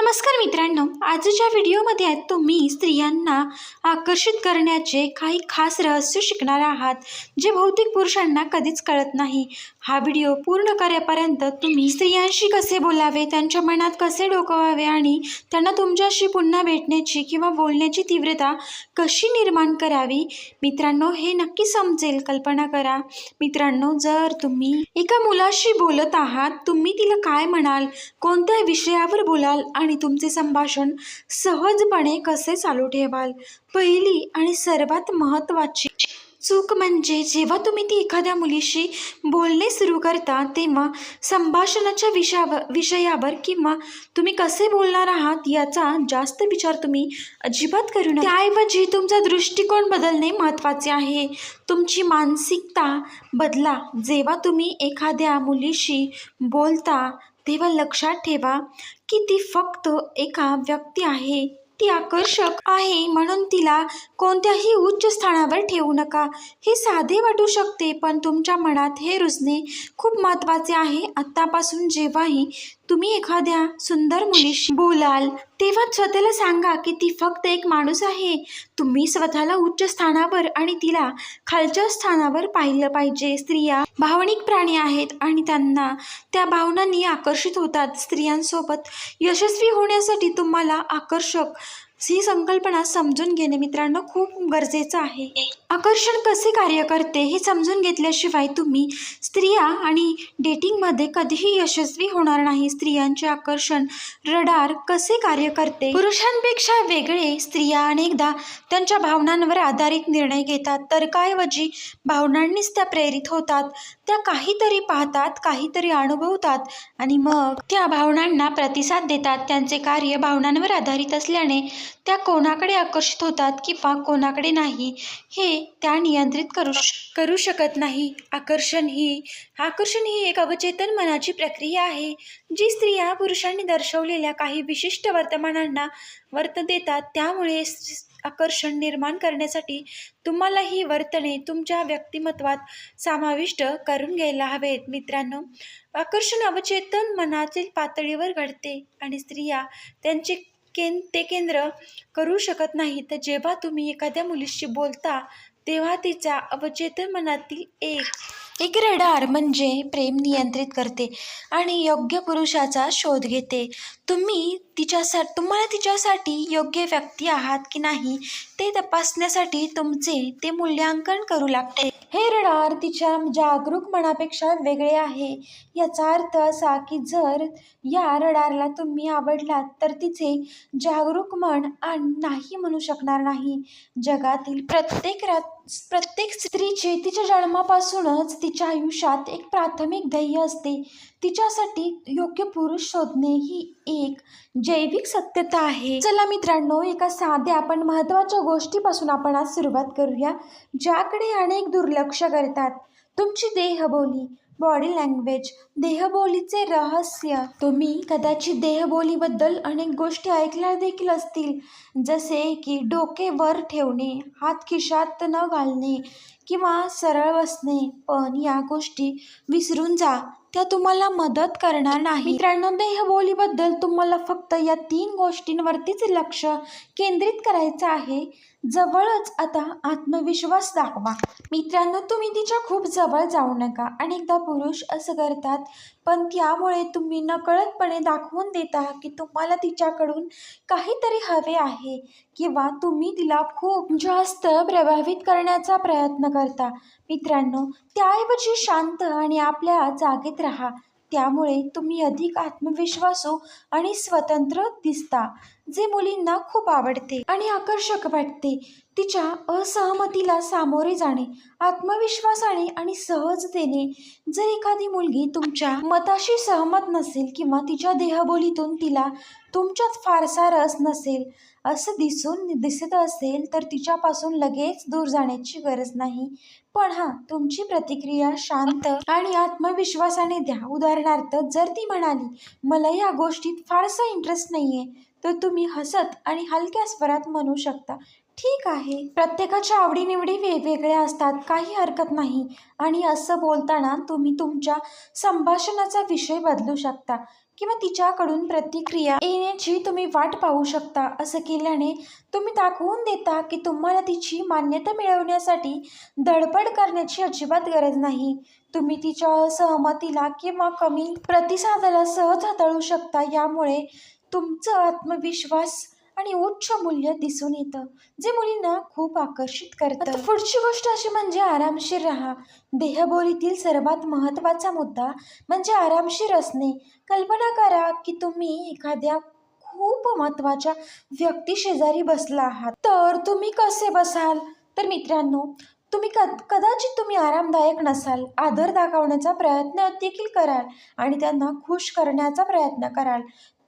ನಮ್ಮ नमस्कार मित्रांनो आजच्या व्हिडिओमध्ये आहेत तुम्ही स्त्रियांना आकर्षित करण्याचे काही खास रहस्य शिकणार आहात जे भौतिक पुरुषांना कधीच कळत नाही. हा व्हिडिओ पूर्ण करेपर्यंत तुम्ही स्त्रियांशी कसे बोलावे त्यांच्या मनात कसे डोकवावे आणि त्यांना तुमच्याशी पुन्हा भेटण्याची किंवा बोलण्याची तीव्रता कशी निर्माण करावी मित्रांनो हे नक्की समजेल. कल्पना करा. मित्रांनो जर तुम्ही एका मुलाशी बोलत आहात तुम्ही तिला काय म्हणाल कोणत्या विषयावर बोलाल आणि तुमचे संभाषण सहजपणे कसे चालू ठेवाल? पहिली आणि सर्वात महत्त्वाची चूक म्हणजे जेव्हा तुम्ही ती एखाद्या मुलीशी बोलणे सुरू करता तेव्हा संभाषणाच्या विषयावर विषयावर किंवा तुम्ही कसे बोलणार आहात याचा जास्त विचार तुम्ही अजिबात करू नका. त्याऐवजी तुमचा दृष्टिकोन बदलणे महत्त्वाचे आहे. तुमची मानसिकता बदला. जेव्हा तुम्ही एखाद्या मुलीशी बोलता तेव्हा लक्षात ठेवा की ती फक्त एका व्यक्ती आहे. ती आकर्षक आहे म्हणून तिला कोणत्याही उच्च स्थानावर ठेवू नका. हे साधे वाटू शकते पण तुमच्या मनात हे रुजणे खूप महत्त्वाचे आहे. आत्तापासून जेव्हाही तुम्ही एखाद्या सुंदर मुलीशी बोलाल तेव्हा स्वतःला सांगा की ती फक्त एक माणूस आहे. तुम्ही स्वतःला उच्च स्थानावर आणि तिला खालच्या स्थानावर पाहिलं पाहिजे. स्त्रिया भावनिक प्राणी आहेत आणि त्यांना त्या भावनांनी आकर्षित होतात. स्त्रियांसोबत यशस्वी होण्यासाठी तुम्हाला आकर्षक ही संकल्पना समजून घेणे मित्रांनो खूप गरजेचं आहे. आकर्षण कसे कार्य करते हे समजून घेतल्याशिवाय तुम्ही स्त्रिया आणि डेटिंगमध्ये कधीही यशस्वी होणार नाही. स्त्रियांचे आकर्षण रडार कसे कार्य करते? पुरुषांपेक्षा वेगळे स्त्रिया अनेकदा त्यांच्या भावनांवर आधारित निर्णय घेतात. तर्काऐवजी भावनांनीच त्या प्रेरित होतात. त्या काहीतरी पाहतात काहीतरी अनुभवतात आणि मग त्या भावनांना प्रतिसाद देतात. त्यांचे कार्य भावनांवर आधारित असल्याने त्या कोणाकडे आकर्षित होतात किंवा कोणाकडे नाही हे त्या नियंत्रित करू करू शकत नाही. आकर्षण ही आकर्षण ही एक अवचेतन मनाची प्रक्रिया आहे जी स्त्रिया पुरुषांनी दर्शवलेल्या काही विशिष्ट वर्तमानांना वर्त देतात. त्यामुळे आकर्षण निर्माण करण्यासाठी तुम्हाला ही वर्तने तुमच्या व्यक्तिमत्वात समाविष्ट करून घ्यायला हवेत. मित्रांनो आकर्षण अवचेतन मनातील पातळीवर घडते आणि स्त्रिया त्यांचे केन ते केंद्र करू शकत नाही तर जेव्हा तुम्ही एखाद्या मुलीशी बोलता तेव्हा तिच्या अवचेतन मनातील एक एक रडार म्हणजे प्रेम नियंत्रित करते आणि योग्य पुरुषाचा शोध घेते. तुम्ही तिच्यासा तुम्हाला तिच्यासाठी योग्य व्यक्ती आहात की नाही ते तपासण्यासाठी तुमचे ते मूल्यांकन करू लागते. हे रडार तिच्या जागरूक मनापेक्षा वेगळे आहे. याचा अर्थ असा की जर या रडारला तुम्ही आवडलात तर तिचे जागरूक मन आण नाही म्हणू शकणार नाही. जगातील प्रत्येक रात प्रत्येक स्त्रीचे तिच्या जन्मापासूनच तिच्या आयुष्यात एक प्राथमिक ध्येय असते. तिच्यासाठी योग्य पुरुष शोधणे ही एक जैविक सत्यता आहे. चला मित्रांनो एका साध्या पण महत्त्वाच्या गोष्टीपासून आपण आज सुरुवात करूया ज्याकडे अनेक दुर्लक्ष करतात. तुमची देहबोली बॉडी लँग्वेज देहबोलीचे रहस्य. तुम्ही कदाचित देहबोलीबद्दल अनेक गोष्टी ऐकल्या देखील असतील. जसे की डोके वर ठेवणे हात खिशात न घालणे किंवा सरळ बसणे. पण या गोष्टी विसरून जा त्या तुम्हाला मदत करणार नाही. मित्रांनो देहबोलीबद्दल तुम्हाला फक्त या तीन गोष्टींवरतीच लक्ष केंद्रित करायचं आहे. जवळच आता आत्मविश्वास दाखवा. मित्रांनो तुम्ही तिच्या खूप जवळ जाऊ नका. अनेकदा पुरुष असं करतात पण त्यामुळे तुम्ही नकळतपणे दाखवून देता की तुम्हाला तिच्याकडून काहीतरी हवे आहे किंवा तुम्ही तिला खूप जास्त प्रभावित करण्याचा प्रयत्न करता. मित्रांनो त्याऐवजी शांत आणि आपल्या जागेत राहा. त्यामुळे तुम्ही अधिक आत्मविश्वासू आणि स्वतंत्र दिसता जे मुलींना खूप आवडते आणि आकर्षक वाटते. तिच्या असहमतीला सामोरे जाणे आत्मविश्वासाने आणि सहजतेने जर एखादी मुलगी तुमच्या मताशी सहमत नसेल किंवा तिच्या देहबोलीतून तिला तुमच्यात फारसा रस नसेल असं दिसून दिसत असेल तर तिच्यापासून लगेच दूर जाण्याची गरज नाही. पण हां तुमची प्रतिक्रिया शांत आणि आत्मविश्वासाने द्या. उदाहरणार्थ जर ती म्हणाली मला या गोष्टीत फारसा इंटरेस्ट नाही आहे तर तुम्ही हसत आणि हलक्या स्वरात म्हणू शकता ठीक आहे. प्रत्येकाच्या आवडीनिवडी वेगवेगळ्या असतात काही हरकत नाही. आणि असं बोलताना तुम्ही तुमच्या संभाषणाचा विषय बदलू शकता किंवा तिच्याकडून प्रतिक्रिया येण्याची तुम्ही वाट पाहू शकता. असं केल्याने तुम्ही दाखवून देता की तुम्हाला तिची मान्यता मिळवण्यासाठी धडपड करण्याची अजिबात गरज नाही. तुम्ही तिच्या सहमतीला किंवा कमी प्रतिसादाला सहज हाताळू शकता. यामुळे तुमचं आत्मविश्वास आणि उच्च मूल्य दिसून येतं जे मुलींना खूप आकर्षित करतं. पुढची गोष्ट अशी म्हणजे आरामशीर राहा. देहबोलीतील सर्वात महत्त्वाचा मुद्दा म्हणजे आरामशीर असणे. कल्पना करा की तुम्ही एखाद्या खूप महत्त्वाच्या व्यक्ती शेजारी बसला आहात. तर तुम्ही कसे बसाल? तर मित्रांनो तुम्ही कद कदाचित तुम्ही आरामदायक नसाल. आदर दाखवण्याचा प्रयत्न देखील कराल आणि त्यांना खुश करण्याचा प्रयत्न कराल.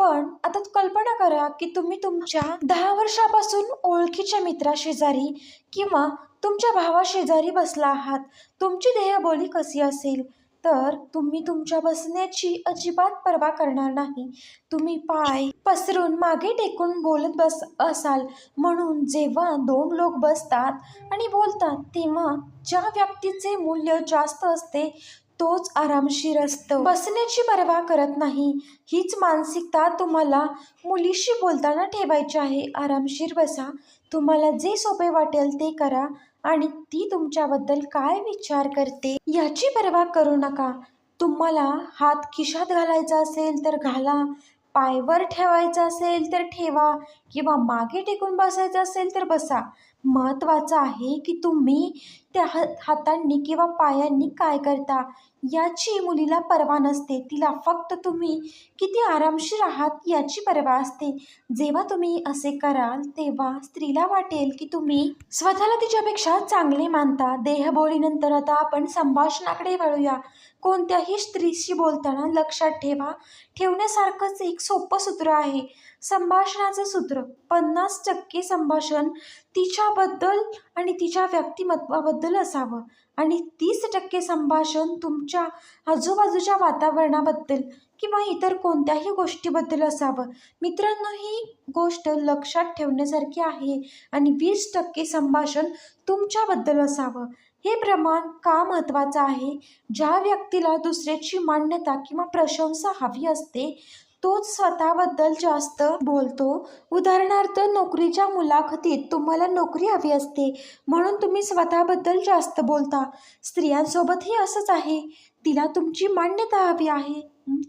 पण आता कल्पना करा की तुम्ही तुमच्या दहा वर्षापासून ओळखीच्या मित्राशेजारी किंवा तुमच्या भावाशेजारी बसला आहात. तुमची देहबोली कशी असेल? तर तुम्ही तुमच्या बसण्याची अजिबात पर्वा करणार नाही. तुम्ही पाय पसरून मागे टेकून बोलत बस असाल. म्हणून जेव्हा दोन लोक बसतात आणि बोलतात तेव्हा ज्या व्यक्तीचे मूल्य जास्त असते तोच आरामशीर असतो. बसण्याची पर्वा करत नाही. हीच मानसिकता तुम्हाला मुलीशी बोलताना ठेवायची आहे. आरामशीर बसा. तुम्हाला जे सोपे वाटेल ते करा आणि ती तुमच्याबद्दल काय विचार करते याची पर्वा करू नका. तुम्हाला हात खिशात घालायचा असेल तर घाला. पायवर ठेवायचा असेल तर ठेवा. किंवा मागे टेकून बसायचं असेल तर बसा. महत्त्वाचं आहे की तुम्ही त्या ह हातांनी किंवा पायांनी काय करता? याची मुलीला पर्वा नसते. तिला फक्त तुम्ही किती आरामशीर आहात याची पर्वा असते. जेव्हा तुम्ही असे कराल तेव्हा स्त्रीला वाटेल की तुम्ही स्वतःला तिच्यापेक्षा चांगले मानता. देहबोलीनंतर आता आपण संभाषणाकडे वळूया. कोणत्याही स्त्रीशी बोलताना लक्षात ठेवा. ठेवण्यासारखंच एक सोपं सूत्र आहे. संभाषणाचं सूत्र. पन्नास टक्के संभाषण तिच्याबद्दल आणि तिच्या व्यक्तिमत्वाबद्दल बद्दल असावं. आणि तीस टक्के संभाषण तुमच्या आजूबाजूच्या वातावरणाबद्दल किंवा इतर कोणत्याही गोष्टीबद्दल असावं. मित्रांनो ही गोष्ट लक्षात ठेवण्यासारखी आहे आणि वीस टक्के संभाषण तुमच्याबद्दल असावं. हे प्रमाण का महत्त्वाचं आहे? ज्या व्यक्तीला दुसऱ्याची मान्यता किंवा प्रशंसा हवी असते तोच स्वतःबद्दल जास्त बोलतो. उदाहरणार्थ नोकरीच्या मुलाखतीत तुम्हाला नोकरी हवी असते म्हणून तुम्ही स्वतःबद्दल जास्त बोलता. स्त्रियांसोबतही असंच आहे. तिला तुमची मान्यता हवी आहे.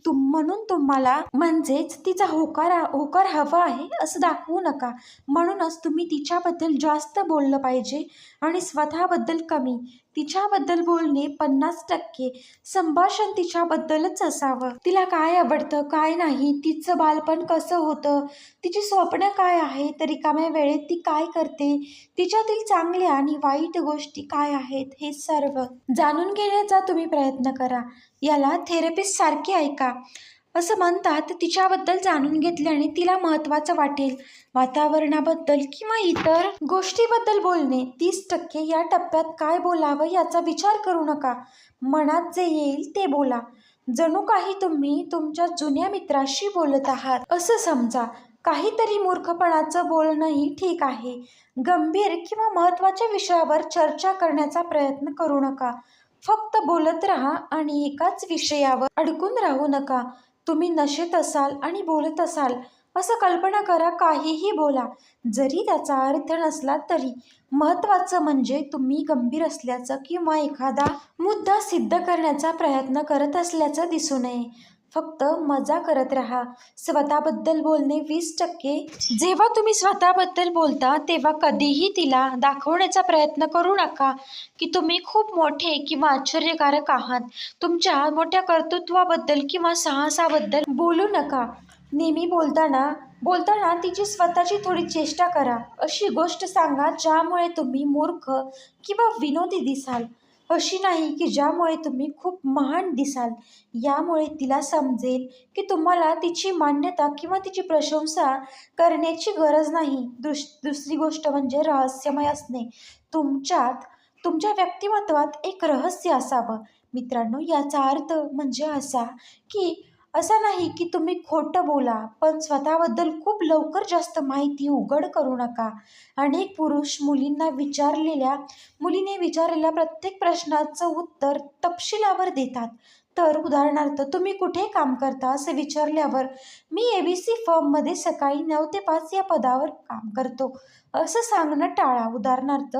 तुम म्हणून तुम्हाला म्हणजेच तिचा होकार होकार हवा आहे असं दाखवू नका. म्हणूनच तुम्ही तिच्याबद्दल जास्त बोललं पाहिजे आणि स्वतःबद्दल कमी. तिच्याबद्दल बोलणे पन्नास टक्के. संभाषण तिच्याबद्दलच असावं. तिला काय आवडतं काय नाही तिचं बालपण कसं होतं तिची स्वप्न काय आहे तर रिकाम्या वेळेत ती काय करते तिच्यातील चांगल्या आणि वाईट गोष्टी काय आहेत हे सर्व जाणून घेण्याचा तुम्ही प्रयत्न करा. याला थेरपिस्ट सारखे ऐका. असं म्हणतात तिच्याबद्दल जाणून घेतल्याने तिला महत्त्वाचं वाटेल. वातावरणाबद्दल किंवा इतर गोष्टीबद्दल बोलणे तीस टक्के या टप्प्यात काय बोलावं याचा विचार करू नका. मनात जे येईल ते बोला. जणू काही तुम्ही तुमच्या जुन्या मित्राशी बोलत आहात असं समजा. काहीतरी मूर्खपणाचं बोलणंही ठीक आहे. गंभीर किंवा महत्त्वाच्या विषयावर चर्चा करण्याचा प्रयत्न करू नका. फक्त बोलत राहा आणि एकाच विषयावर अडकून राहू नका. तुम्ही नशेत असाल आणि बोलत असाल असं कल्पना करा काहीही बोला. जरी त्याचा अर्थ नसला तरी. महत्त्वाचं म्हणजे तुम्ही गंभीर असल्याचं किंवा एखादा मुद्दा सिद्ध करण्याचा प्रयत्न करत असल्याचं दिसू नये फक्त मजा करत राहा. स्वतःबद्दल बोलणे वीस टक्के. जेव्हा तुम्ही स्वतःबद्दल बोलता तेव्हा कधीही तिला दाखवण्याचा प्रयत्न करू नका की तुम्ही खूप मोठे किंवा आश्चर्यकारक आहात. तुमच्या मोठ्या कर्तृत्वाबद्दल किंवा साहसाबद्दल बोलू नका. नेहमी बोलताना बोलताना तिची स्वतःची थोडी चेष्टा करा. अशी गोष्ट सांगा ज्यामुळे तुम्ही मूर्ख किंवा विनोदी दिसाल. अशी नाही की ज्यामुळे तुम्ही खूप महान दिसाल. यामुळे तिला समजेल की तुम्हाला तिची मान्यता किंवा तिची प्रशंसा करण्याची गरज नाही. दुस दुसरी गोष्ट म्हणजे रहस्यमय असणे. तुमच्यात तुमच्या व्यक्तिमत्वात एक रहस्य असावं. मित्रांनो याचा अर्थ म्हणजे असा की असं नाही की तुम्ही खोटं बोला पण स्वतःबद्दल खूप लवकर जास्त माहिती उघड करू नका. अनेक पुरुष मुलींना विचारलेल्या मुलीने विचारलेल्या प्रत्येक प्रश्नाचं उत्तर तपशिलावर देतात. तर उदाहरणार्थ तुम्ही कुठे काम करता असं विचारल्यावर मी ए बी सी फर्ममध्ये सकाळी नऊ ते पाच या पदावर काम करतो. असं सांगणं टाळा. उदाहरणार्थ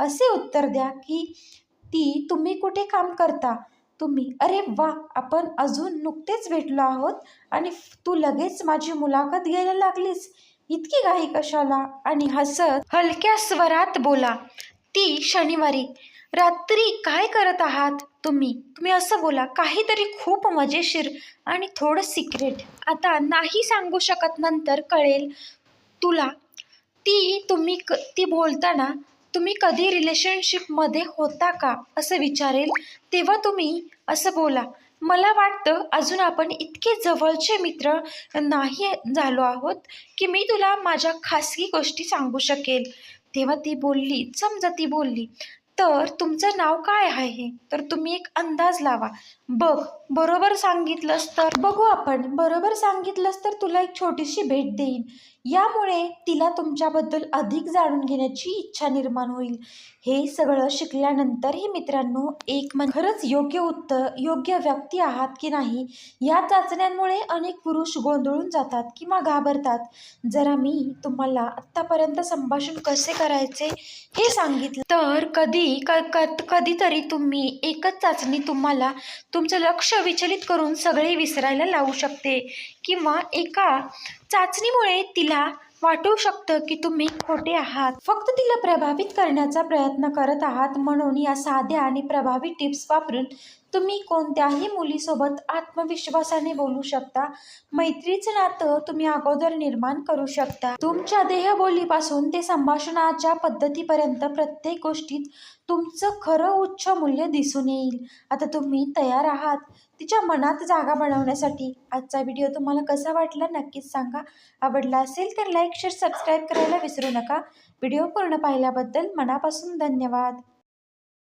असे उत्तर द्या की ती तुम्ही कुठे काम करता? तुम्ही. अरे वा आपण अजून नुकतेच भेटलो आहोत आणि तू लगेच माझी मुलाखत घ्यायला लागलीस. इतकी घाई कशाला? आणि हसत हलक्या स्वरात बोला ती शनिवारी रात्री काय करत आहात तुम्ही? तुम्ही असं बोला काहीतरी खूप मजेशीर आणि थोडं सिक्रेट आता नाही सांगू शकत नंतर कळेल तुला. ती तुम्ही क ती बोलताना तुम्ही कधी रिलेशनशिपमध्ये होता का? असं विचारेल. तेव्हा तुम्ही असं बोला. मला वाटतं अजून आपण इतके जवळचे मित्र नाही झालो आहोत की मी तुला माझ्या खासगी गोष्टी सांगू शकेल. तेव्हा ती बोलली समजा ती बोलली तर तुमचं नाव काय आहे? तर तुम्ही एक अंदाज लावा. बघ बरोबर सांगितलंस तर बघू आपण. बरोबर सांगितलंस तर तुला एक छोटीशी भेट देईन. यामुळे तिला तुमच्याबद्दल अधिक जाणून घेण्याची इच्छा निर्माण होईल. हे सगळं शिकल्यानंतरही मित्रांनो एक मन खरंच योग्य उत्तर योग्य व्यक्ती आहात की नाही या चाचण्यांमुळे अनेक पुरुष गोंधळून जातात किंवा घाबरतात. जरा मी तुम्हाला आत्तापर्यंत संभाषण कसे करायचे हे सांगितलं. तर कधी क कधीतरी तुम्ही एकच चाचणी तुम्हाला तुमचं लक्ष विचलित करून सगळे विसरायला लावू शकते किंवा एका चाचणीमुळे तिला वाटू शकतं की तुम्ही खोटे आहात. फक्त तिला प्रभावित करण्याचा प्रयत्न करत आहात म्हणून या साध्या आणि प्रभावी टिप्स वापरून तुम्ही कोणत्याही मुलीसोबत आत्मविश्वासाने बोलू शकता. मैत्रीचं नातं तुम्ही अगोदर निर्माण करू शकता. तुमच्या देहबोलीपासून ते संभाषणाच्या पद्धतीपर्यंत प्रत्येक गोष्टीत तुमचं खरं उच्च मूल्य दिसून येईल. आता तुम्ही तयार आहात. तिच्या मनात जागा बनवण्यासाठी आजचा व्हिडिओ तुम्हाला कसा वाटला नक्कीच सांगा. आवडला असेल तर लाईक शेअर सबस्क्राईब करायला विसरू नका. व्हिडिओ पूर्ण पाहिल्याबद्दल मनापासून धन्यवाद.